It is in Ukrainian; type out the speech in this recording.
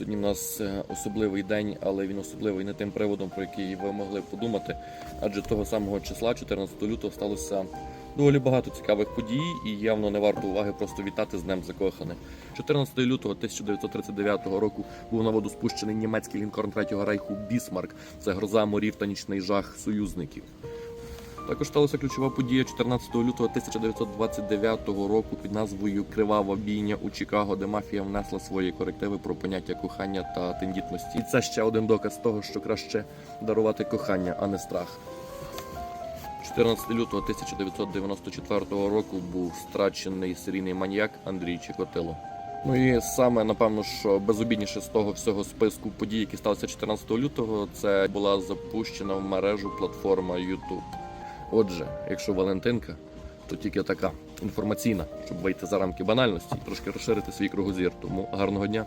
Сьогодні в нас е, особливий день, але він особливий не тим приводом, про який ви могли подумати. Адже того самого числа, 14 лютого, сталося доволі багато цікавих подій, і явно не варто уваги просто вітати з Днем Закоханих. 14 лютого 1939 року був на воду спущений німецький лінкорн Третього рейху Бісмарк. Це гроза морів та нічний жах союзників. Також сталася ключова подія 14 лютого 1929 року під назвою Кривава бійня у Чикаго, де мафія внесла свої корективи про поняття кохання та тендітності. І це ще один доказ того, що краще дарувати кохання, а не страх. 14 лютого 1994 року був страчений серійний маньяк Андрій Чикотило. Ну і саме напевно, що безобідніше з того всього списку подій, які сталися 14 лютого, це була запущена в мережу платформа YouTube. Отже, якщо Валентинка, то тільки така інформаційна, щоб вийти за рамки банальності і трошки розширити свій кругозір. Тому гарного дня.